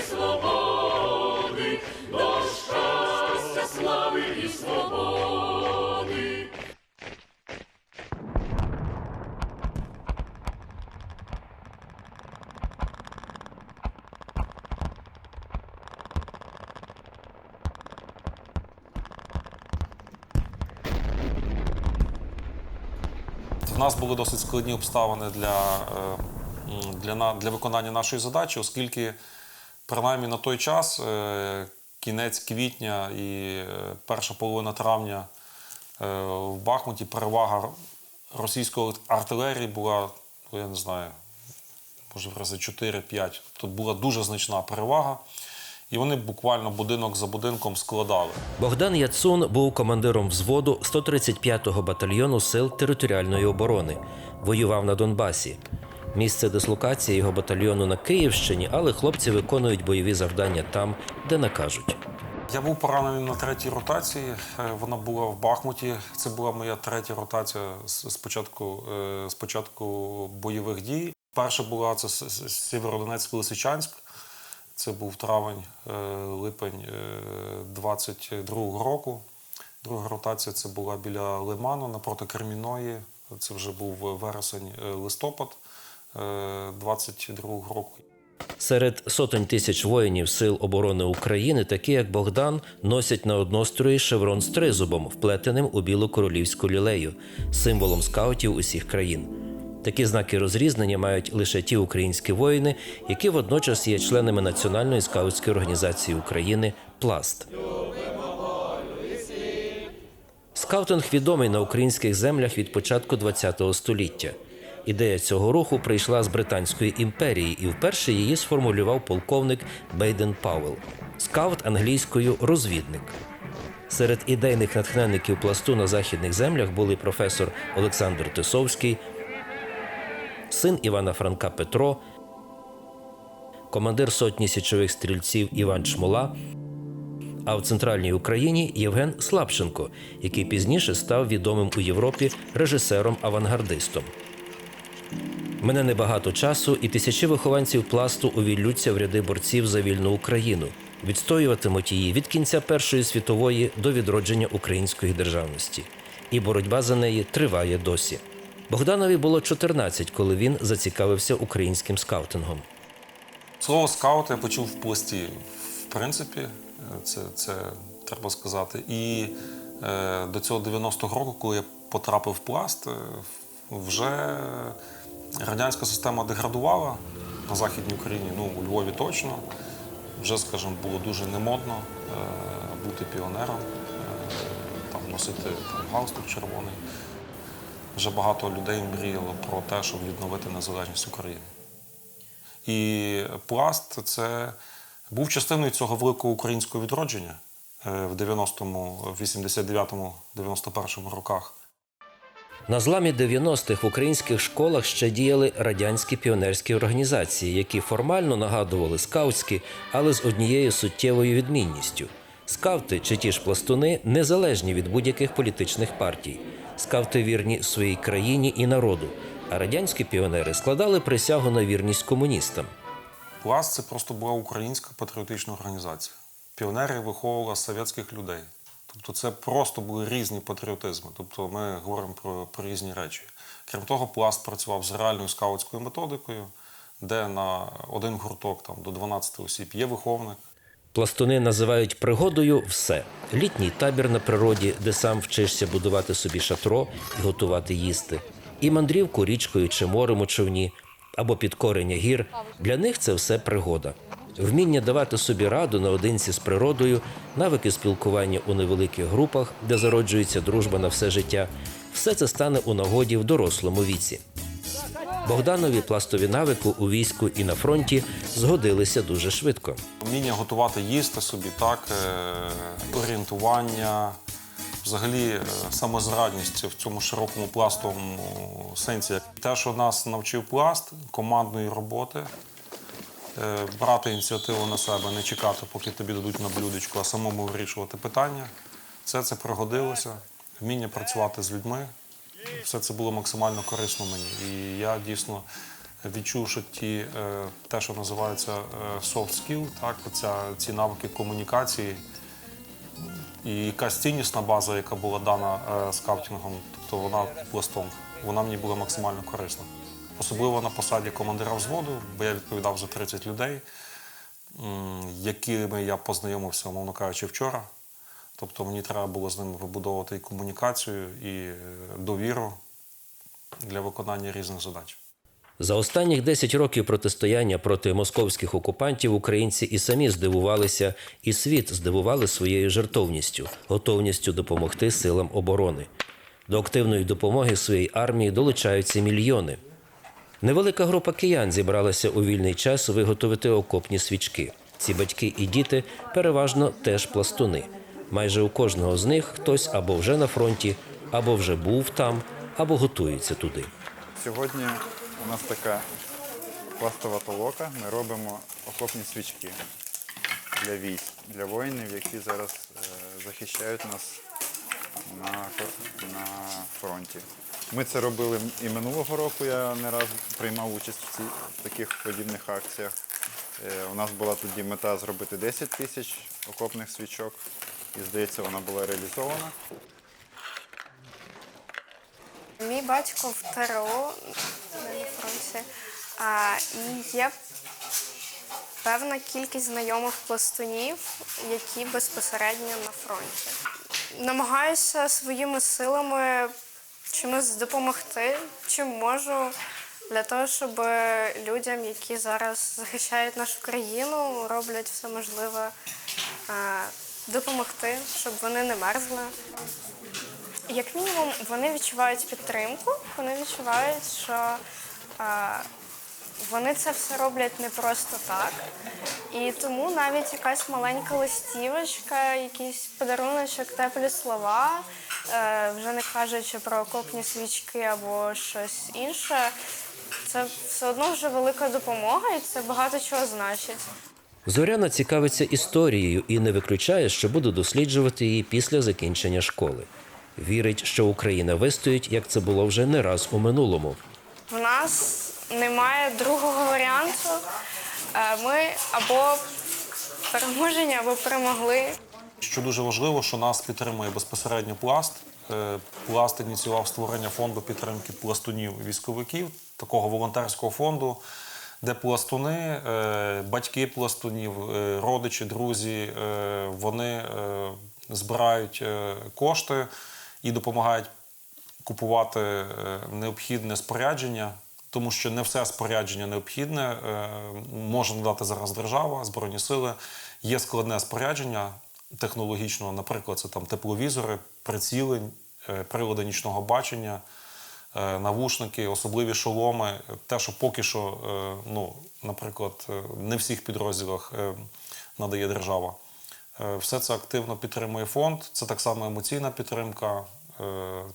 свободи, до щастя, слави і свободи. В нас були досить складні обставини для, е, для, для виконання нашої задачі, оскільки принаймні на той час, е, кінець квітня і е, перша половина травня е, в Бахмуті перевага російської артилерії була, ну, я не знаю, може в рази 4-5. Тут була дуже значна перевага. І вони буквально будинок за будинком складали. Богдан Яцун був командиром взводу 135-го батальйону сил територіальної оборони. Воював на Донбасі місце дислокації його батальйону на Київщині, але хлопці виконують бойові завдання там, де накажуть. Я був поранений на третій ротації. Е, вона була в Бахмуті. Це була моя третя ротація спочатку е, початку, бойових дій. Перша була це Сєвєродонецьк Лисичанськ. Це був травень, е, липень 22-го року. Друга ротація це була біля Лиману напроти Керміної. Це вже був вересень-листопад. 22 року. Серед сотень тисяч воїнів Сил оборони України, такі як Богдан, носять на однострої шеврон з тризубом, вплетеним у білу королівську лілею, символом скаутів усіх країн. Такі знаки розрізнення мають лише ті українські воїни, які водночас є членами Національної скаутської організації України Пласт. Скаутинг відомий на українських землях від початку ХХ століття. Ідея цього руху прийшла з Британської імперії, і вперше її сформулював полковник Бейден Пауелл. Скаут англійською розвідник. Серед ідейних натхненників пласту на західних землях були професор Олександр Тисовський, син Івана Франка Петро, командир сотні січових стрільців Іван Чмола, а в центральній Україні Євген Слабшенко, який пізніше став відомим у Європі режисером-авангардистом. Мене небагато часу, і тисячі вихованців пласту увіллються в ряди борців за вільну Україну, відстоюватимуть її від кінця Першої світової до відродження української державності. І боротьба за неї триває досі. Богданові було 14, коли він зацікавився українським скаутингом. Слово скаут я почув в пласті. В принципі, це, це треба сказати. І е, до цього 90-го року, коли я потрапив в пласт, е, вже радянська система деградувала на Західній Україні, ну у Львові точно. Вже, скажімо, було дуже немодно е, бути піонером, е, там, носити там, галстук червоний. Вже багато людей мріяло про те, щоб відновити незалежність України. І пласт це був частиною цього великого українського відродження е, в 90-му, 89-му, 91-му роках. На зламі 90-х в українських школах ще діяли радянські піонерські організації, які формально нагадували скаутські, але з однією суттєвою відмінністю. Скаути чи ті ж пластуни незалежні від будь-яких політичних партій. Скаути вірні своїй країні і народу, а радянські піонери складали присягу на вірність комуністам. Пласт це просто була українська патріотична організація. Піонери виховували совєтських людей. Тобто це просто були різні патріотизми. Тобто ми говоримо про, про різні речі. Крім того, пласт працював з реальною скаутською методикою, де на один гурток там, до 12 осіб є виховник. Пластуни називають пригодою все: літній табір на природі, де сам вчишся будувати собі шатро і готувати їсти, і мандрівку річкою чи морем у човні, або підкорення гір. Для них це все пригода. Вміння давати собі раду наодинці з природою, навики спілкування у невеликих групах, де зароджується дружба на все життя. Все це стане у нагоді в дорослому віці. Богданові пластові навики у війську і на фронті згодилися дуже швидко. Вміння готувати їсти собі, так, е, орієнтування, взагалі е, самозрадність в цьому широкому пластовому сенсі. Те, що нас навчив пласт командної роботи, брати ініціативу на себе, не чекати, поки тобі дадуть на блюдечку, а самому вирішувати питання. Все це пригодилося. Вміння працювати з людьми. Все це було максимально корисно мені. І я дійсно відчувши ті, е, те, що називається е, soft skill, так, оця, ці навики комунікації, і якась ціннісна база, яка була дана е, скаутингом, тобто вона пластом, вона мені була максимально корисна. Особливо на посаді командира взводу, бо я відповідав за 30 людей, якими я познайомився, умовно кажучи, вчора. Тобто мені треба було з ними вибудовувати і комунікацію, і е, довіру для виконання різних задач. За останніх 10 років протистояння проти московських окупантів українці і самі здивувалися, і світ здивували своєю жертовністю, готовністю допомогти силам оборони. До активної допомоги своїй армії долучаються мільйони. Невелика група киян зібралася у вільний час виготовити окопні свічки. Ці батьки і діти переважно теж пластуни. Майже у кожного з них хтось або вже на фронті, або вже був там, або готується туди. Сьогодні у нас така пластова толока. Ми робимо окопні свічки для військ, для воїнів, які зараз е, захищають нас на, на фронті. Ми це робили і минулого року. Я не раз приймав участь в, ці, в таких подібних акціях. Е, У нас була тоді мета зробити 10 тисяч окопних свічок, і здається, вона була реалізована. Мій батько в ТРО на фронті. А, і є певна кількість знайомих пластунів, які безпосередньо на фронті. Намагаюся своїми силами чимось допомогти, чим можу, для того, щоб людям, які зараз захищають нашу країну, роблять все можливе допомогти, щоб вони не мерзли. Як мінімум, вони відчувають підтримку, вони відчувають, що а, вони це все роблять не просто так. І тому навіть якась маленька листівочка, якийсь подаруночок, теплі слова, е, вже не кажучи про окопні свічки або щось інше, це все одно вже велика допомога і це багато чого значить. Зоряна цікавиться історією і не виключає, що буде досліджувати її після закінчення школи. Вірить, що Україна вистоїть, як це було вже не раз у минулому. В нас немає другого варіанту. Е, Ми або переможені, або перемогли. Що дуже важливо, що нас підтримує безпосередньо пласт. Е, Пласт ініціював створення фонду підтримки пластунів військовиків, такого волонтерського фонду, де пластуни, е, батьки пластунів, родичі, друзі, вони збирають кошти і допомагають купувати необхідне спорядження, тому що не все спорядження необхідне е, може надати зараз держава, збройні сили. Є складне спорядження технологічного, наприклад, це там тепловізори, приціли, е, прилади нічного бачення, е, навушники, особливі шоломи. Те, що поки що, ну, наприклад, не всіх підрозділах надає держава. Все це активно підтримує фонд. Це так само емоційна підтримка,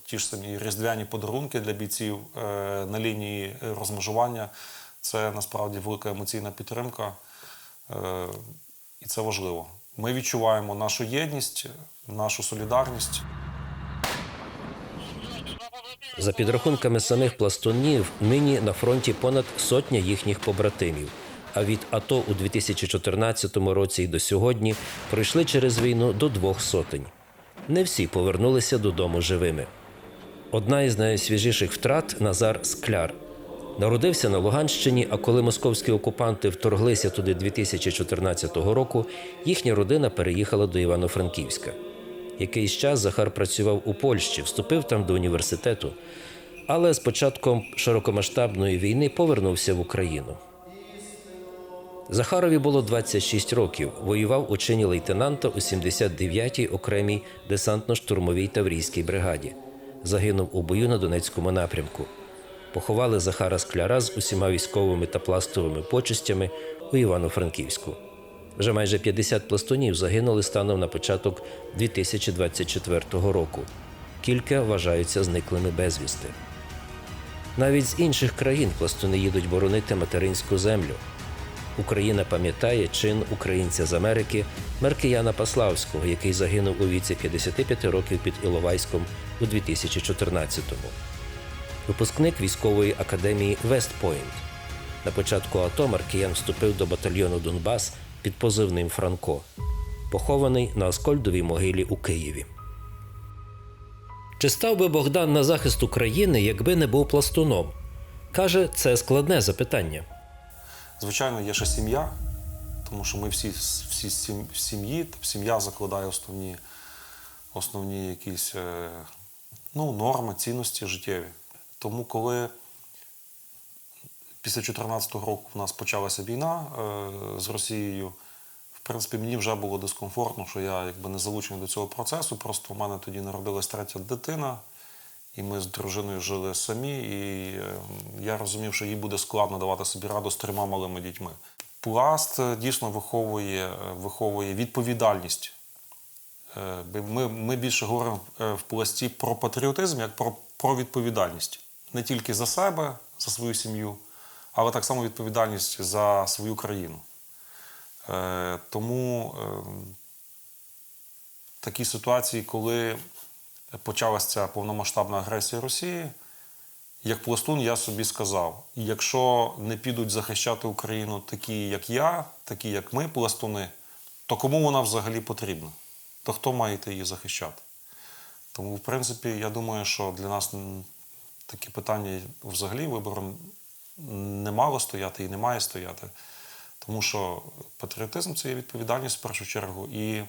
ті ж самі різдвяні подарунки для бійців е, на лінії розмежування. Це насправді велика емоційна підтримка, е, і це важливо. Ми відчуваємо нашу єдність, нашу солідарність. За підрахунками самих пластунів, нині на фронті понад сотня їхніх побратимів. А від АТО у 2014 році і до сьогодні пройшли через війну до двох сотень. Не всі повернулися додому живими. Одна із найсвіжіших втрат Назар Скляр. Народився на Луганщині, а коли московські окупанти вторглися туди 2014 року, їхня родина переїхала до Івано-Франківська. Якийсь час Захар працював у Польщі, вступив там до університету, але з початком широкомасштабної війни повернувся в Україну. Захарові було 26 років. Воював у чині лейтенанта у 79-й окремій десантно-штурмовій таврійській бригаді. Загинув у бою на Донецькому напрямку. Поховали Захара Скляра з усіма військовими та пластовими почестями у Івано-Франківську. Вже майже 50 пластунів загинули станом на початок 2024 року. Кілька вважаються зниклими безвісти. Навіть з інших країн пластуни їдуть боронити материнську землю. Україна пам'ятає чин українця з Америки Меркіяна Паславського, який загинув у віці 55 років під Іловайськом у 2014-му. Випускник військової академії Вестпойнт. На початку АТО Маркіян вступив до батальйону Донбас під позивним Франко, похований на Аскольдовій могилі у Києві. Чи став би Богдан на захист України, якби не був пластуном? Каже, це складне запитання. Звичайно, є ще сім'я, тому що ми всі, всі в сім'ї, тобто сім'я закладає основні, основні якісь е, ну, норми, цінності життєві. Тому, коли після 2014 року в нас почалася війна е, з Росією, в принципі, мені вже було дискомфортно, що я якби не залучений до цього процесу. Просто в мене тоді народилась третя дитина, і ми з дружиною жили самі. І е, я розумів, що їй буде складно давати собі раду з трьома малими дітьми. Пласт е, дійсно виховує, е, виховує відповідальність. Е, Ми, ми більше говоримо в пласті про патріотизм, як про, про відповідальність. Не тільки за себе, за свою сім'ю, але так само відповідальність за свою країну. Тому е, такі ситуації, коли почалася повномасштабна агресія Росії, як пластун я собі сказав: якщо не підуть захищати Україну такі, як я, такі, як ми, пластуни, то кому вона взагалі потрібна? То хто має її захищати? Тому, в принципі, я думаю, що для нас такі питання взагалі вибору не мало стояти і не має стояти. Тому що патріотизм це є відповідальність в першу чергу. І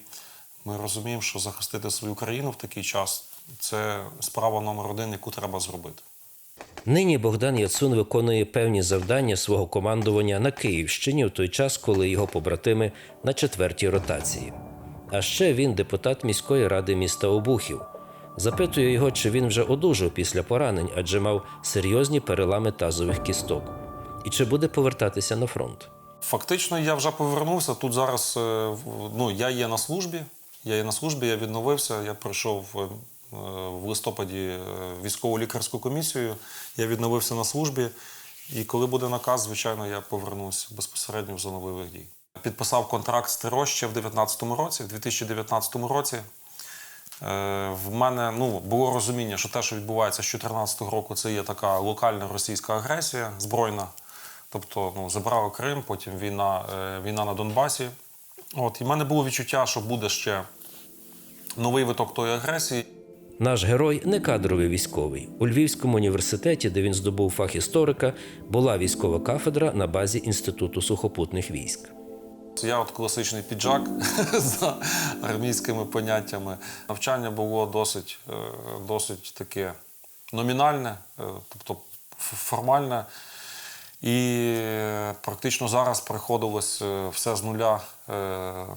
ми розуміємо, що захистити свою країну в такий час це справа номер один, яку треба зробити. Нині Богдан Яцун виконує певні завдання свого командування на Київщині в той час, коли його побратими на четвертій ротації. А ще він депутат міської ради міста Обухів. Запитую його, чи він вже одужав після поранень, адже мав серйозні перелами тазових кісток, і чи буде повертатися на фронт. Фактично, я вже повернувся. Тут зараз е, ну, я є на службі. Я є на службі, я відновився. Я пройшов е, в листопаді е, військово лікарську комісію. Я відновився на службі. І коли буде наказ, звичайно, я повернусь безпосередньо в зону бойових дій. Підписав контракт з ТРО ще в 2019 році, в 2019 році. Е, В мене ну, було розуміння, що те, що відбувається з 2014 року, це є така локальна російська агресія збройна. Тобто ну, забрали Крим, потім війна, е, війна на Донбасі. От, і в мене було відчуття, що буде ще новий виток тої агресії. Наш герой не кадровий військовий. У Львівському університеті, де він здобув фах історика, була військова кафедра на базі Інституту сухопутних військ. Я от класичний піджак за армійськими поняттями. Навчання було досить, е, досить таке номінальне, е, тобто формальне. І е, практично зараз приходилось все з нуля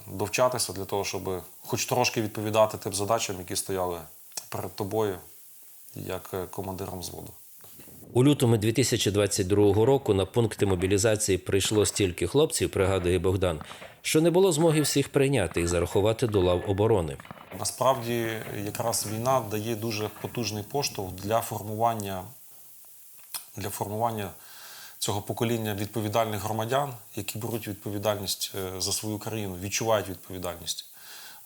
довчатися для того, щоб хоч трошки відповідати тим задачам, які стояли перед тобою, як е, командиром взводу. У лютому 2022 року на пункти мобілізації прийшло стільки хлопців, пригадує Богдан, що не було змоги всіх прийняти і зарахувати до лав оборони. Насправді, якраз війна дає дуже потужний поштовх для формування, для формування цього покоління відповідальних громадян, які беруть відповідальність е, за свою країну, відчувають відповідальність,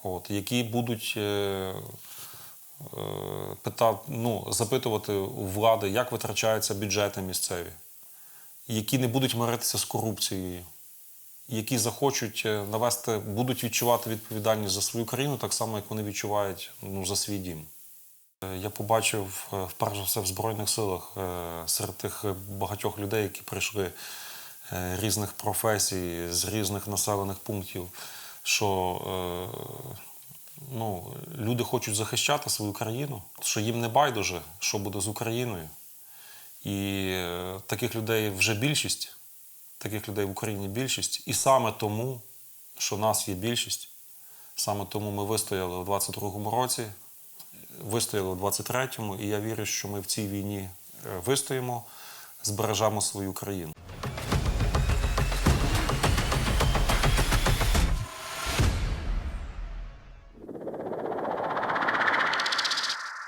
от, які будуть е, е, ну, запитувати у влади, як витрачаються бюджети місцеві, які не будуть миритися з корупцією які захочуть е, навести, будуть відчувати відповідальність за свою країну, так само, як вони відчувають ну, за свій дім. Е, Я побачив вперше за все в Збройних силах серед тих багатьох людей, які прийшли різних професій, з різних населених пунктів, що ну, люди хочуть захищати свою країну, що їм не байдуже, що буде з Україною. І е, таких людей вже більшість таких людей в Україні більшість. І саме тому, що нас є більшість, саме тому ми вистояли у 22-му році, вистояли у 23-му, і я вірю, що ми в цій війні е, вистоїмо, збережемо свою країну.